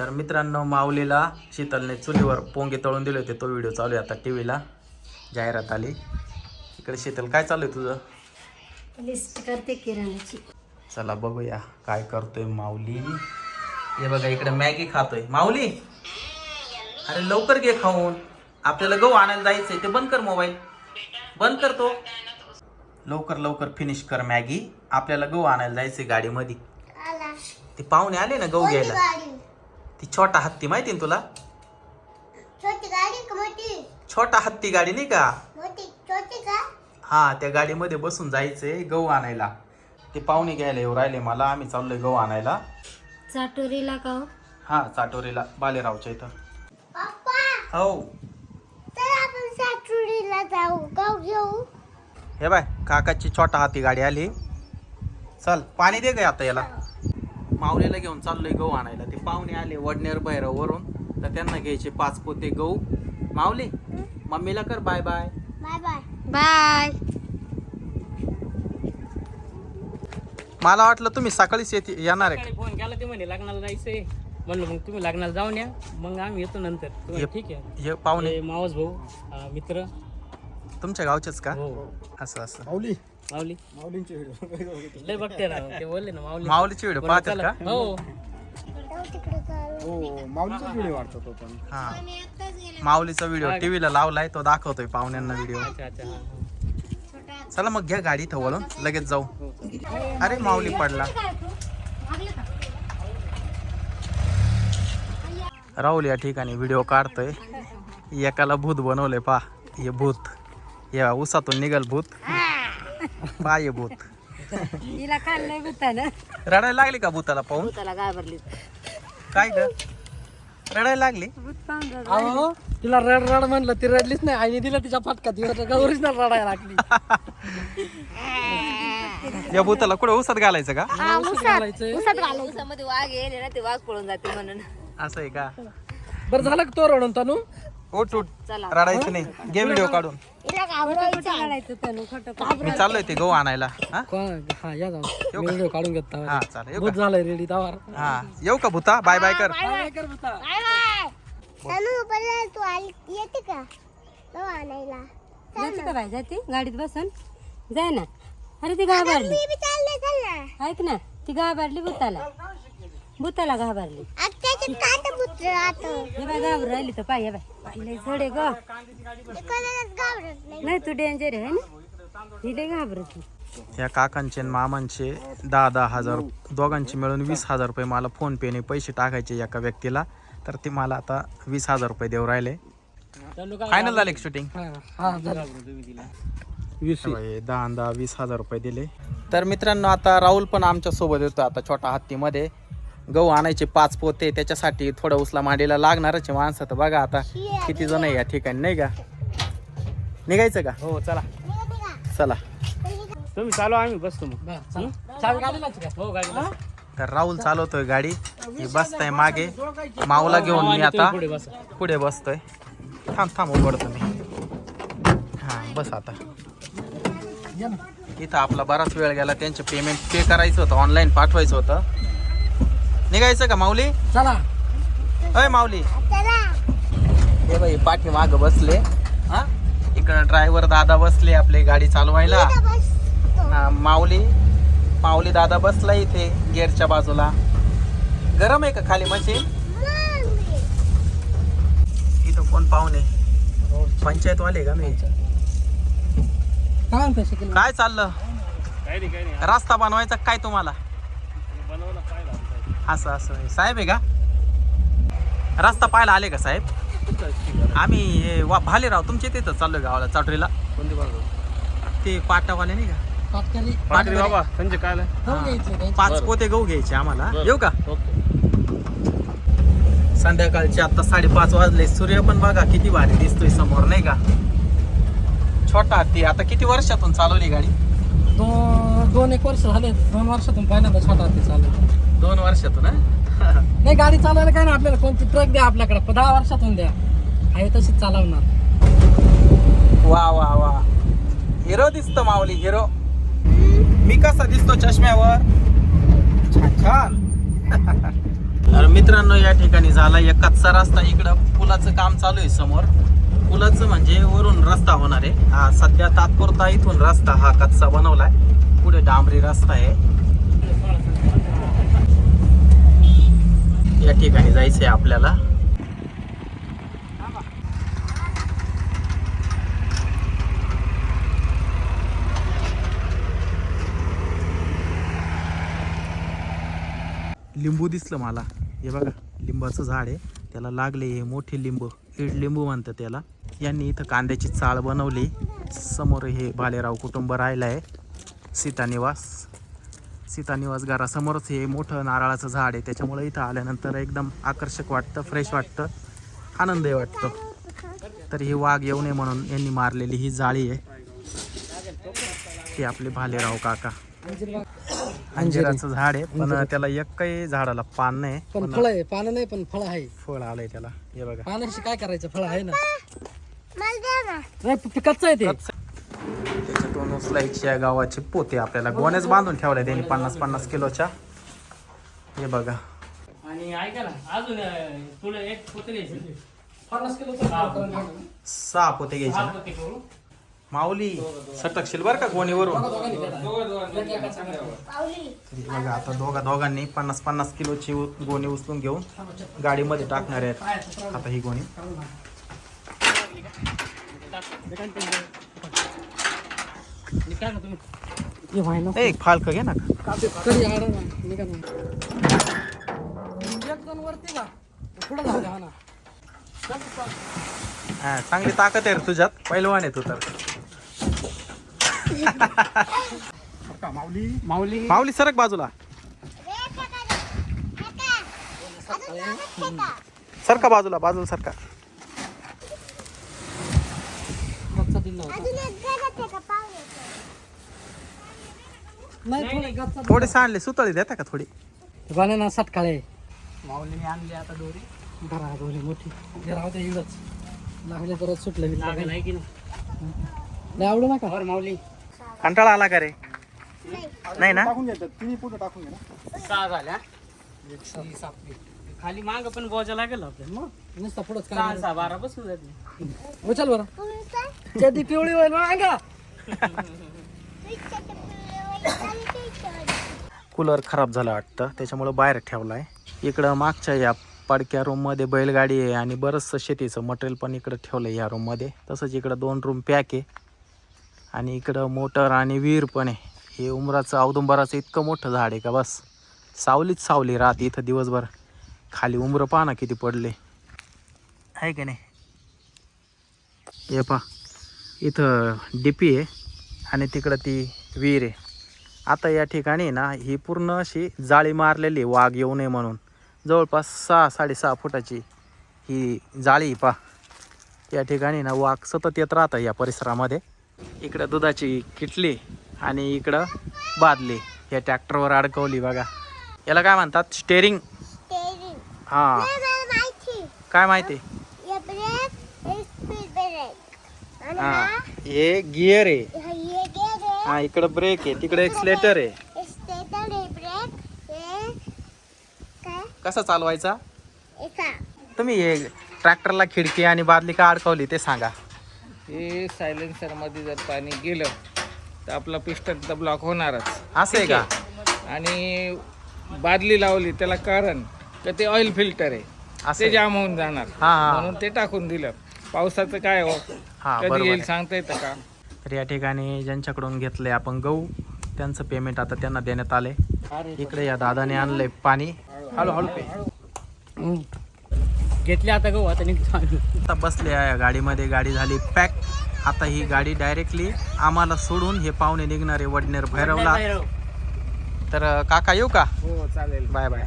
तर मित्रांनो माऊलीला शीतलने चुलीवर पोंगे तळून दिले होते. तो व्हिडिओ चालू आहे आता टी व्हीला जाहिरात आली. इकडे शीतल काय चालू आहे तुझं? लिस्ट करते किराणाची चला बघूया काय करतोय माऊली. हे बघा इकडे मॅगी खातोय. माऊली अरे लवकर घे खाऊन. आपल्याला गहू आणायला जायचंय ते बंद कर मोबाईल. बंद कर तो. लवकर लवकर फिनिश कर मॅगी. आपल्याला गहू आणायला जायचंय गाडीमध्ये. ते पाहुणे आले ना गहू घ्यायला? ती छोटा हत्ती माहिती ना तुला? छोटी गाडी का मोठी? छोटा हत्ती गाडी नाही का? मोठी? छोटी का? हा त्या गाडीमध्ये बसून जायचंय गहू आणायला. ते पाहुणे घ्यायला येऊ राहिले मला आम्ही चाललोय गहू आणायला. चाटोरीला का हो? हा चाटोरीला बालेरावच्या इथं. पप्पा! हो. तर आपण चाटोरीला जाऊ गाव घेऊ. हे बाय काकाची छोटा हाती गाडी आली. चल पाणी दे गे आता याला. माऊलीला घेऊन चाललोय गहू आणायला. ते पाहुणे आले वडनेर भैरव वरून तर त्यांना घ्यायचे पाच पोते गहू. माऊली मम्मीला कर bye bye bye bye bye मला वाटलं तुम्ही सकाळीच येते येणार आहे. सकाळी फोन केला ते म्हणे लग्नाला जायचंय. म्हणलं मग तुम्ही लग्नाला जाऊन या. मग आम्ही येतो नंतर. ते म्हणे, ये- ठीक आहे. हे पाहुणे. हे मावस भाऊ अं, मित्र. तुमच्या गावचेच का? हो. असं असं. माऊली लय बघते ना ते बोलले ना माऊली. माऊलीचे व्हिडिओ बरं, पाहतात चला. का? हो. तिकडे चालू हा. माऊलीचा व्हिडिओ टीव्हीला लावलाय तो दाखवतोय पाहुण्यांना व्हिडिओ अच्छा अच्छा हा, हा. चला मग घ्या गाडी इथं वळून लगेच जाऊ. अरे माऊली पडला. राहुल या ठिकाणी व्हिडिओ काढतोय. एकाला भूत बनवलंय पा हे भूत. या उसातून निघल भूत. हे भूत. तिला खाल्लंय भूतानं. रडायला लागली का भूताला पाहून? भूताला घाबरली. काय ग? रडायला लागली? भूत पाहून अहो तिला रड रड म्हणलं ती रडलीच नाही. आईने दिला तिच्या फटका ती ओरिजिनल रडायला लागली. या भूताला कुठं उसात घालायचं का? घालायचंय. मध्ये वाघ येईल ना ते वाघ पळून जाते म्हणून. असं आहे का? बरं झालं का तो रडून तनू? उठ उठ. रडायचं नाही. घे व्हिडिओ काढून. मी चाललोय ते गहू आणायला. हा? कोण? हा या जाऊ. येऊ मी का? व्हिडिओ काढून घेत हा चालेल येऊ भूत झालंय रेडी तावर. हा येऊ का भूता? बाय बाय कर. तनु तू आली. येते का? तो आणायला. जाते का बाई जाते. गाडीत बसून. जाय ना. अरे ती घाबरली मी बी चालले चल ना. ऐक ना ती घाबरली भूताला. भूताला घाबरली आत्याचे काट पुत्र राहतो हे बाय घाबर राहिली तर पाय हे बाय पाहिलं झोडे ग. नाही नाही तू डेंजर आहे ना? घाबरत या काकांचे आणि मामांचे दहा दहा हजार दोघांचे मिळून वीस हजार रुपये मला फोन पेने पैसे टाकायचे एका व्यक्तीला. तर ते मला आता वीस हजार रुपये देऊ राहिले. फायनल झाले शूटिंग हा दहा दहा वीस. हजार रुपये दिले. तर मित्रांनो आता राहुल पण आमच्यासोबत येतो आता छोटा हत्तीमध्ये. गहू आणायचे पाच पोते त्याच्यासाठी थोडं उचला मांडीला लागणारच आहे माणसं तर बघा आता किती जण आहे या ठिकाणी नाही का? निघायचं का? हो चला. चला. तुम्ही चालू आम्ही बसतो मग. हो? तर राहुल चालवतोय गाडी. ही बसताय मागे. माऊला घेऊन मी आता. पुढे बसा. पुढे बसतोय. थांब थांब उघडतो मी. हा बस आता. इथं आपला बराच वेळ गेला. त्यांचे पेमेंट पे करायचं होतं ऑनलाईन पाठवायचं होतं. निघायचं का माऊली? चला. अय माऊली. चला. हे बाई पाठी माग बसले हा? इकडं ड्रायव्हर दादा बसले आपली गाडी चालवायला. बस हा, माऊली माऊली दादा बसला इथे गेअरच्या बाजूला. गरम आहे का खाली मशीन इथं कोण पाहुणे? पंचायत वाले का मी? काय चाललं? रस्ता बनवायचा काय तुम्हाला? असं असं. आहे. साहेब आहे का? रस्ता पाहायला आले का साहेब? आम्ही हे वा भालेराव तुमच्या तिथं चाललोय गावाला चाटरीला. ते पाटावाले नाही का? पाटकरी. पाटकरी. बाबा. संजय काय हा. घ्यायचं काय पाच पोते गहू घ्यायचे आम्हाला. येऊ का? संध्याकाळचे आता साडेपाच वाजले. सूर्य पण बघा किती भारी दिसतोय समोर नाही का? छोटा ती. आता किती वर्षातून चालवली गाडी? दोन दोन एक वर्ष झाले. दोन वर्षातून पहिल्यांदा छोटा ते चालू दोन वर्षातून हा? नाही गाडी चालवायला काय ना आपल्याला कोणती ट्रक द्या आपल्याकडे. दहा वर्षातून द्या. आहे तशीच चालवणार. वा वा वा. हिरो दिसतो माऊली हिरो. मी कसा दिसतो चष्म्यावर? छान. छान तर मित्रांनो या ठिकाणी झाला एक कच्चा रस्ता इकडं. पुलाचं काम चालू आहे समोर. पुलाचं म्हणजे वरून रस्ता होणार आहे. हा सध्या तात्पुरता इथून रस्ता हा कच्चा बनवलाय. पुढे डांबरी रस्ता आहे. या ठिकाणी जायचंय आपल्याला. लिंबू दिसलं मला. हे बघा लिंबाचं झाड आहे. त्याला लागले हे मोठे लिंबू. इड लिंबू म्हणतात त्याला. यांनी इथं कांद्याची चाळ बनवली. समोर हे भालेराव कुटुंब राहिलं आहे सीता निवास. सीता निवास घरासमोरच हे मोठं नारळाचं झाड आहे. त्याच्यामुळे इथं आल्यानंतर एकदम आकर्षक वाटतं फ्रेश वाटतं आनंदही वाटतो. तर ही वाघ येऊ नये म्हणून यांनी मारलेली ही जाळी आहे. हे आपले भालेराव काका. अंजिराचं झाड आहे पण त्याला एक काही झाडाला पान नाही. पण फळ आहे पानं नाही पण फळ आहे. फळ आलंय त्याला. हे बघा. पानाशी काय करायचं? फळ आहे ना. कच्चं आहे ते. उचलायची या गावाचे पोते आपल्याला. गोण्याच बांधून ठेवले त्यांनी पन्नास पन्नास किलोच्या. हे बघा. आणि ऐका ना अजून तुला एक पोते घ्यायचं. पन्नास. सहा पोते. घ्यायचे ना. पोते करू? माऊली सटकशील बरं का गोणीवरून? बघा आता दोघा दोघांनी पन्नास पन्नास किलोची उ- गोणी उचलून घेऊन गाडीमध्ये टाकणार आहेत. आता ही गोणी निघा ना तुम्ही हे व्हायला ए, एक फालक घे ना. ना हा, चांगली ताकद आहे रे तुझ्यात. पहिलवान आहे तू तर. माऊली माऊली सरक बाजूला. सरका बाजूला बाजूला सरका गच्चा दिला होता अजून एक गरज आहे का पाहुण्याचं? नाही थोडे सांडले सुतळी देता का थोडी? बनाना सटकाळे. माऊलीने आणली आता दोरी. भरा दोन्ही मोठी. राहू दे इकडंच लागले परत सुटले लागेल आहे की नाही? नाही आवडू नका. वर माऊली. कंटाळा आला का रे? नाही ना? सहा झाल्या. ही सापली खाली माग पण बोजा लागेल आपल्याला मग? नुसतं पुढंच सहा काय सहा बारा बसून जाते उचल बरं? त्याची पिवळी होईल मागा ते कूलर खराब झाला वाटतं. त्याच्यामुळं बाहेर ठेवलाय. इकडं मागच्या या पडक्या रूममध्ये बैलगाडी आहे आणि बरंचसं शेतीचं मटेरियल पण इकडं ठेवलं आहे या रूममध्ये तसंच इकडं दोन रूम पॅक आहे. आणि इकडं मोटर आणि विहीर पण आहे. हे उमराचं औदुंबराचं इतकं मोठं झाड आहे का बस. सावलीच सावली राहते इथं दिवसभर. खाली उमरं पहा ना किती पडले. आहे की नाही? हे पहा. इथं डीपी आहे आणि तिकडं ती विहीर आहे. आता या ठिकाणी ना ही पूर्ण अशी जाळी मारलेली वाघ येऊ नये म्हणून. जवळपास सहा साडेसहा फुटाची ही जाळी पा या ठिकाणी ना वाघ सतत येत राहतं या परिसरामध्ये. इकडं दुधाची किटली आणि इकडं बादली या ट्रॅक्टरवर अडकवली बघा. याला काय म्हणतात? स्टेरिंग. हां. काय माहिती? हे हे हां. हा? हे गिअर आहे. हा आहे इकडं ब्रेक आहे. तिकडे एक्सलेटर आहे. हे हे ब्रेक हे काय कसा चालवायचा? एका तुम्ही हे ट्रॅक्टरला खिडकी आणि बादली का अडकवली ते सांगा. हे सायलेन्सरमध्ये जर पाणी गेलं तर आपला पिस्टन तर ब्लॉक होणारच. असं आहे का? आणि बादली लावली त्याला कारण तर ते ऑइल फिल्टर आहे. असं ते आहे. जाम होऊन जाणार. हा हा. म्हणून ते टाकून दिलं. पावसाचं काय हो? हा कधी बरोबर येईल आहे. सांगता येतं का? तर या ठिकाणी ज्यांच्याकडून घेतलंय आपण गहू त्यांचं पेमेंट आता त्यांना देण्यात आले इकडे या दादाने आणलंय पाणी. हळू हळू पे. घेतले आता गहू आता निघतो. आता बसले या गाडीमध्ये गाडी झाली पॅक आता ही गाडी डायरेक्टली आम्हाला सोडून हे पाहुणे निघणारे वडनेर भैरवला. तर काका येऊ का? हो चालेल. Bye bye.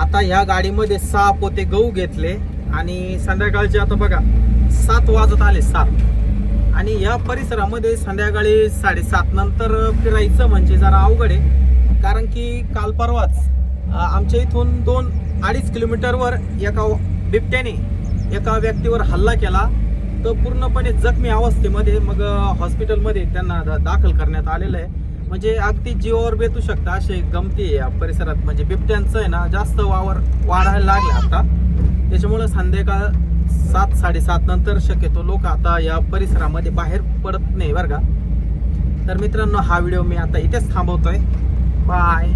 आता ह्या गाडीमध्ये सहा पोते गहू घेतले आणि संध्याकाळचे आता बघा सात वाजत आले सात. आणि या परिसरामध्ये संध्याकाळी साडेसात नंतर फिरायचं म्हणजे जरा अवघड आहे. कारण की काल परवाच आमच्या इथून दोन अडीच किलोमीटरवर एका बिबट्याने एका व्यक्तीवर हल्ला केला. तर पूर्णपणे जखमी अवस्थेमध्ये मग हॉस्पिटलमध्ये त्यांना दाखल करण्यात आलेलं आहे. म्हणजे अगदी जीवावर बेतू शकता असे गमती आहे या परिसरात. म्हणजे बिबट्यांचं आहे ना जास्त वावर वाढायला लागला आता. त्याच्यामुळं संध्याकाळ सात साडेसात नंतर शक्यतो लोक आता या परिसरामध्ये बाहेर पडत नाही बरं का? तर मित्रांनो हा व्हिडिओ मी आता इथेच थांबवतोय. बाय